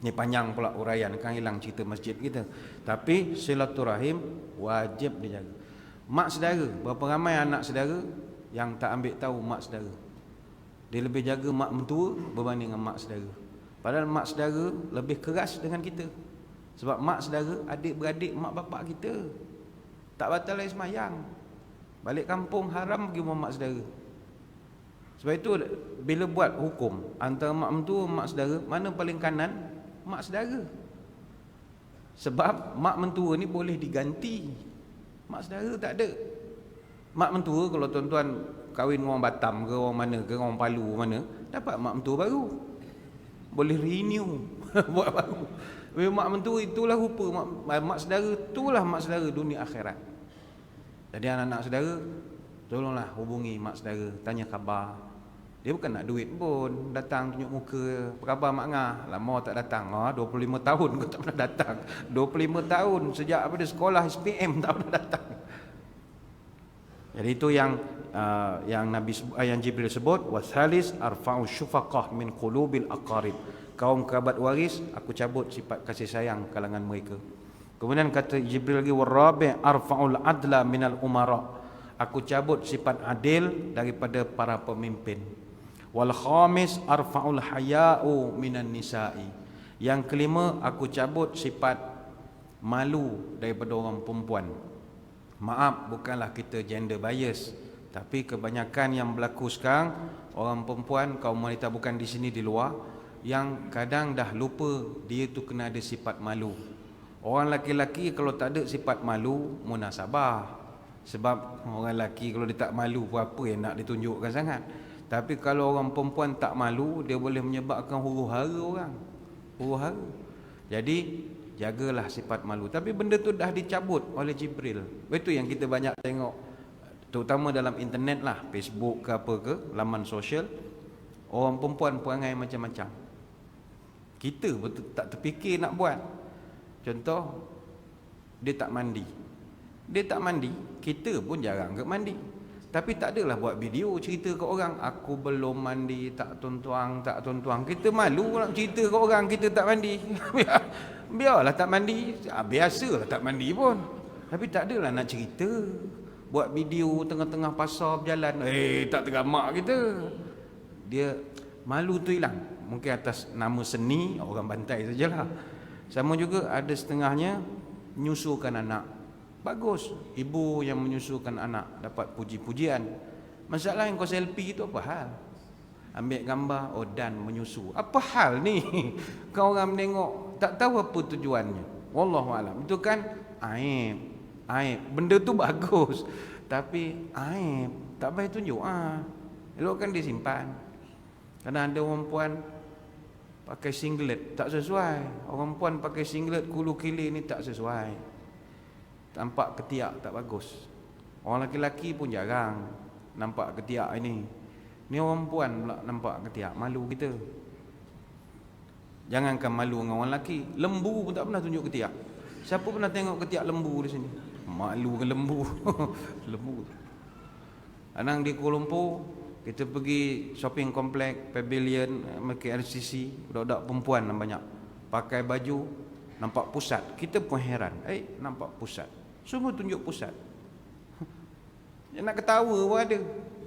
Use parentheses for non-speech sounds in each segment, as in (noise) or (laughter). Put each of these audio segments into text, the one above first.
Ni panjang pula uraian kan hilang cerita masjid kita. Tapi silaturahim wajib dijaga. Mak saudara, berapa ramai anak saudara yang tak ambil tahu mak saudara. Dia lebih jaga mak mentua berbanding dengan mak saudara. Padahal mak saudara lebih keras dengan kita. Sebab mak saudara adik-beradik mak bapak kita. Tak batal lagi semayang. Balik kampung haram pergi rumah mak saudara. Sebab itu bila buat hukum antara mak mentua mak saudara, mana paling kanan? Mak saudara. Sebab mak mentua ni boleh diganti. Mak saudara tak ada. Mak mentua kalau tuan-tuan kahwin orang Batam ke orang mana ke orang Palu mana, dapat mak mentua baru. Boleh renew (laughs) buat baru. Mak mentua itulah rupa mak, mak saudara itulah mak saudara dunia akhirat. Jadi anak-anak saudara tolonglah hubungi mak saudara, tanya khabar, dia bukan nak duit pun. Datang tunjuk muka Apa khabar Mak Ngah? Lama tak datang. Ha, 25 tahun kau tak pernah datang. 25 tahun Sejak apa sekolah SPM tak pernah datang. Jadi itu yang uh, Yang Nabi uh, yang Jibril sebut Wasalis arfa'u syufaqah min qulubil aqarib. Kaum kerabat waris Aku cabut sifat kasih sayang kalangan mereka. Kemudian kata Jibril lagi Warabi arfa'ul adla minal umara. Aku cabut sifat adil daripada para pemimpin Wal khamis arfa'ul haya'u minan nisa'i. Yang kelima aku cabut sifat malu daripada orang perempuan. Maaf bukanlah kita gender bias, tapi kebanyakan yang berlaku sekarang orang perempuan kaum wanita bukan di sini di luar yang kadang dah lupa dia tu kena ada sifat malu. Orang laki-laki kalau tak ada sifat malu munasabah. Sebab orang lelaki kalau dia tak malu apa yang nak ditunjukkan sangat. Tapi kalau orang perempuan tak malu, dia boleh menyebabkan huru hara orang. Huru hara. Jadi, jagalah sifat malu. Tapi benda tu dah dicabut oleh Jibril. Itu yang kita banyak tengok. Terutama dalam internet lah. Facebook ke apa ke, laman sosial. Orang perempuan perangai macam-macam. Kita betul tak terfikir nak buat. Contoh, dia tak mandi. Dia tak mandi, kita pun jarang ke mandi. Tapi tak adalah buat video cerita ke orang. Aku belum mandi, tak tuan-tuan, tak tuan-tuan. Kita malu nak cerita ke orang kita tak mandi. Biar, (laughs) Biarlah tak mandi. Ah, Biasalah tak mandi pun. Tapi tak adalah nak cerita. Buat video tengah-tengah pasar berjalan. Eh tak tergamak kita. Dia malu tu hilang. Mungkin atas nama seni Orang bantai sajalah. Sama juga ada setengahnya Nyusulkan anak Bagus ibu yang menyusukan anak dapat puji-pujian. Masalah yang kau selfie itu apa hal? Ambil gambar oh dan menyusu. Apa hal ni? (laughs) Kau orang menengok tak tahu apa tujuannya. Wallahu alam. Itu kan aib. Aib. Benda tu (laughs) bagus. Tapi aib. Tak payah tunjuk ah. Elok kan disimpan. Karena ada orang puan pakai singlet tak sesuai. Orang puan pakai singlet kulu kili ni tak sesuai. Nampak ketiak tak bagus. Orang lelaki pun jarang Nampak ketiak ini. Ni orang perempuan pula nampak ketiak Malu kita. Jangankan malu dengan orang lelaki Lembu pun tak pernah tunjuk ketiak. Siapa pernah tengok ketiak lembu di sini? Malu ke lembu? (laughs) Lembu. Anang di Kuala Lumpur Kita pergi shopping komplek Pavilion Mereka RCC Budak-budak perempuan banyak. Pakai baju Nampak pusat. Kita pun heran Eh nampak pusat semua tunjuk pusat. (laughs) Yang nak ketawa pun ada.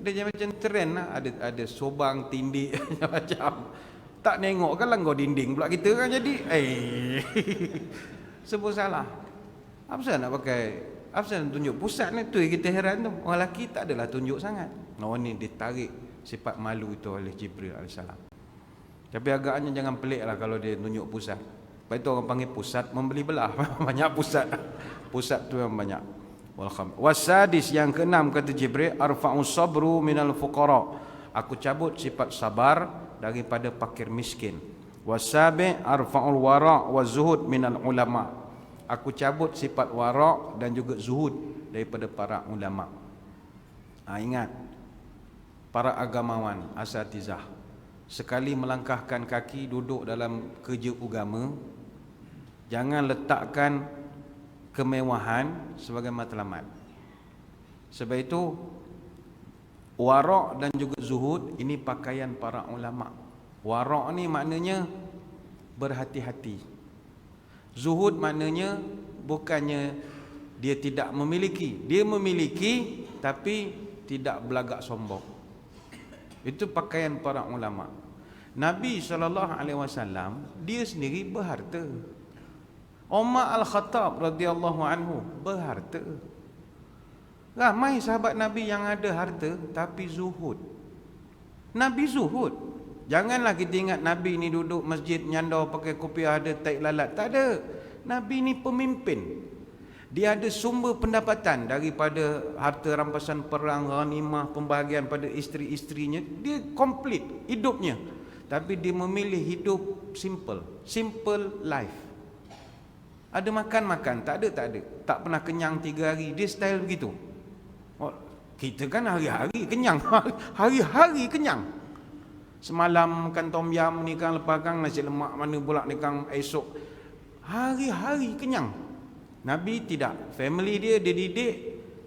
Dia macam trend lah. Ada, ada sobang, tindik (laughs) macam. Tak nengok kan langgar dinding pula kita kan jadi. Eh. (laughs) Semua salah. Apa nak pakai? Apa nak tunjuk pusat ni? Tu kita heran tu. Orang lelaki tak adalah tunjuk sangat. Orang ni ditarik sifat malu itu oleh Jibril AS. Tapi agaknya jangan pelik lah kalau dia tunjuk pusat. Lepas itu orang panggil pusat membeli belah. (laughs) Banyak pusat. Pusat tu yang banyak. Walham. Wasadis yang keenam kata jibril arfa'u sabru minal fuqara. Aku cabut sifat sabar daripada fakir miskin. Wasabi arfa'ul wara' wa zuhud minal ulama. Aku cabut sifat wara' dan juga zuhud daripada para ulama. Ha, ingat para agamawan asatizah sekali melangkahkan kaki duduk dalam kerja agama jangan letakkan kemewahan sebagai matlamat. Sebab itu warak dan juga zuhud ini pakaian para ulama. Warak ni maknanya berhati-hati. Zuhud maknanya bukannya dia tidak memiliki, dia memiliki tapi tidak belagak sombong. Itu pakaian para ulama. Nabi SAW dia sendiri berharta. Umar Al-Khattab radhiyallahu anhu berharta. Ramai sahabat Nabi yang ada harta tapi zuhud. Nabi zuhud. Janganlah kita ingat Nabi ni duduk masjid nyandau pakai kopiah ada tai lalat. Tak ada. Nabi ni pemimpin. Dia ada sumber pendapatan daripada harta rampasan perang, ghanimah, pembahagian pada isteri-isterinya. Dia komplit hidupnya. Tapi dia memilih hidup simple. Simple life. Ada makan-makan. Tak ada, tak ada. Tak pernah kenyang tiga hari. Dia style begitu. Oh, kita kan hari-hari kenyang. (laughs) Hari-hari kenyang. Semalam makan tom yam ni kan lepas kan nasi lemak mana pula ni kan esok. Hari-hari kenyang. Nabi tidak. Family dia dia didik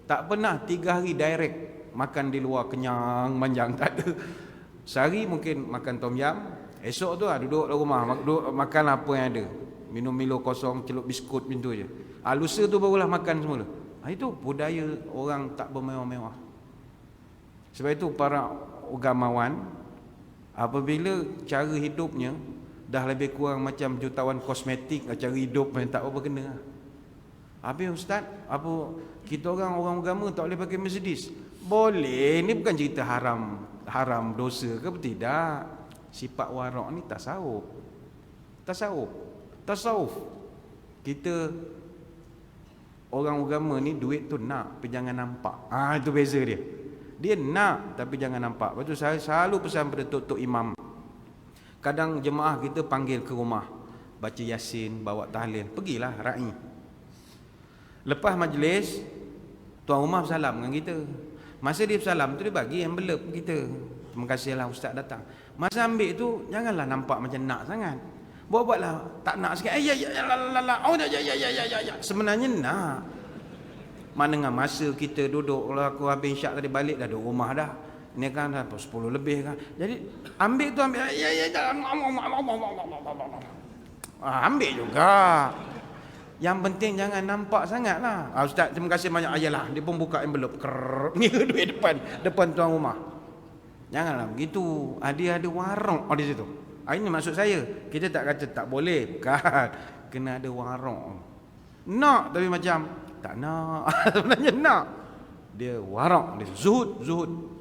tak pernah tiga hari direct makan di luar kenyang manjang tak ada. Sehari mungkin makan tom yam, esok tu lah duduk dalam rumah duduk, makan apa yang ada. Minum Milo kosong, celup biskut pintu je. Ah lusa tu barulah makan semula. Ah itu budaya orang tak bermewah-mewah. Sebab itu para agamawan apabila cara hidupnya dah lebih kurang macam jutawan kosmetik cara hidup yang tak apa kena. Habis ustaz, apa kita orang orang agama tak boleh pakai Mercedes? Boleh, ini bukan cerita haram haram dosa ke tidak. Sifat warak ni tasawuf. Tasawuf. Tasawuf. Kita orang agama ni duit tu nak tapi jangan nampak. Ah itu beza dia. Dia nak tapi jangan nampak. Lepas tu saya selalu pesan pada tok-tok imam. Kadang jemaah kita panggil ke rumah baca yasin, bawa tahlil, pergilah ra'i. Lepas majlis Tuan rumah bersalam dengan kita Masa dia bersalam tu dia bagi envelope kita Terima kasihlah ustaz datang Masa ambil tu janganlah nampak macam nak sangat Buat-buatlah tak nak sikit Eh ya ya ya la la Oh ya ya ya ya ya ya Sebenarnya nak Mana dengan masa kita duduk Kalau aku habis syak tadi balik dah ada rumah dah Ini kan dah 10 lebih kan Jadi ambil tu ambil Ya ya ya Ambil juga yang penting jangan nampak sangat lah. Ah, Ustaz, terima kasih banyak. Ayalah, dia pun buka envelope. Kerrrr. Ni (laughs) duit depan. Depan tuan rumah. Janganlah begitu. Ah, dia ada warung oh, di situ. Ah, ini maksud saya. Kita tak kata tak boleh. Bukan. Kena ada warung. Nak tapi macam. Tak nak. (laughs) Sebenarnya nak. Dia warung. Dia zuhud. Zuhud.